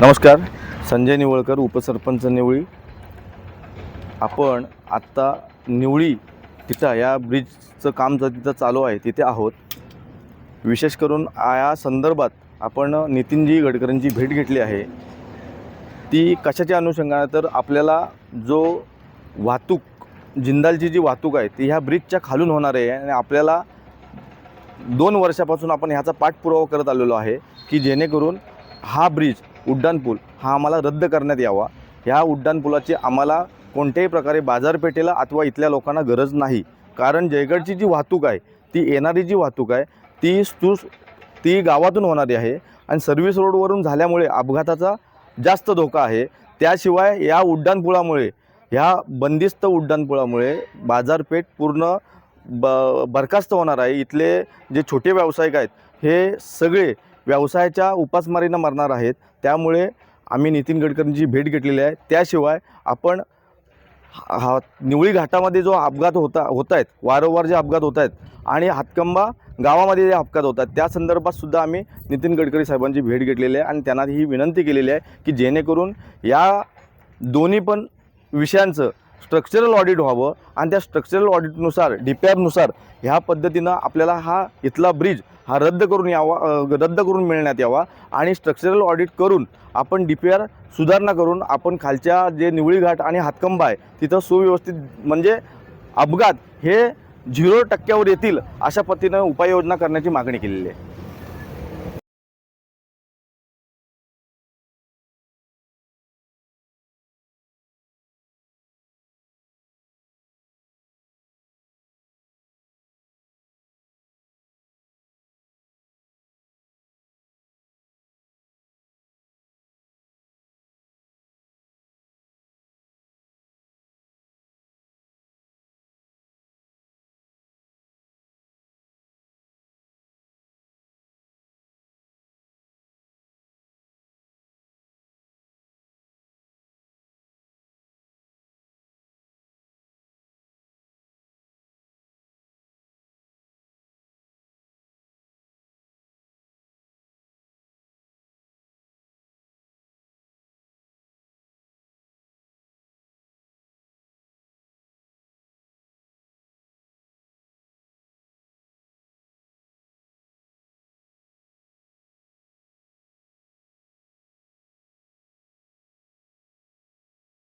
नमस्कार संजय निवळकर उपसरपंच निवळी. आपण आत्ता निवळी तिथं या ब्रिजचं काम जर तिथं चालू आहे तिथे आहोत. विशेष करून या संदर्भात आपण नितीनजी गडकरींची भेट घेतली आहे. ती कशाच्या अनुषंगाने? तर आपल्याला जो वाहतूक जिंदालची जी वाहतूक आहे ती ह्या ब्रिजच्या खालून होणार आहे आणि आपल्याला दोन वर्षापासून आपण ह्याचा पाठपुरावा करत आलेलो आहे की जेणेकरून हा ब्रिज उड्डाणपूल हा आम्हाला रद्द करण्यात यावा. ह्या उड्डाणपुलाची आम्हाला कोणत्याही प्रकारे बाजारपेठेला अथवा इथल्या लोकांना गरज नाही. कारण जयगडची जी वाहतूक आहे ती येणारी जी वाहतूक आहे ती स्तू ती गावातून होणारी आहे आणि सर्व्हिस रोडवरून झाल्यामुळे अपघाताचा जास्त धोका आहे. त्याशिवाय या उड्डाणपुलामुळे ह्या बंदिस्त उड्डाणपुलामुळे बाजारपेठ पूर्ण ब बरखास्त होणार आहे. इथले जे छोटे व्यावसायिक आहेत हे सगळे व्यवसायाच्या उपासमारीनं मरणार आहेत. त्यामुळे आम्ही नितीन गडकरींची भेट घेतलेली आहे. त्याशिवाय आपण हा निवळी घाटामध्ये जो अपघात होता होत आहेत वारंवार जे अपघात होत आहेत आणि हातकंबा गावामध्ये जे अपघात होतात त्या संदर्भात सुद्धा आम्ही नितीन गडकरी साहेबांची भेट घेतलेली आहे आणि त्यांना ही विनंती केलेली आहे की जेणेकरून या दोन्ही पण विषयांचं स्ट्रक्चरल ऑडिट व्हावं आणि त्या स्ट्रक्चरल ऑडिटनुसार डी पी आरनुसार ह्या पद्धतीनं आपल्याला हा इथला ब्रिज हा रद्द करून यावा रद्द करून मिळण्यात यावा आणि स्ट्रक्चरल ऑडिट करून आपण डी पी आर सुधारणा करून आपण खालच्या जे निवळी घाट आणि हातकंबा आहे तिथं सुव्यवस्थित म्हणजे अपघात हे झिरो टक्क्यावर येतील अशा पद्धतीनं उपाययोजना करण्याची मागणी केलेली आहे.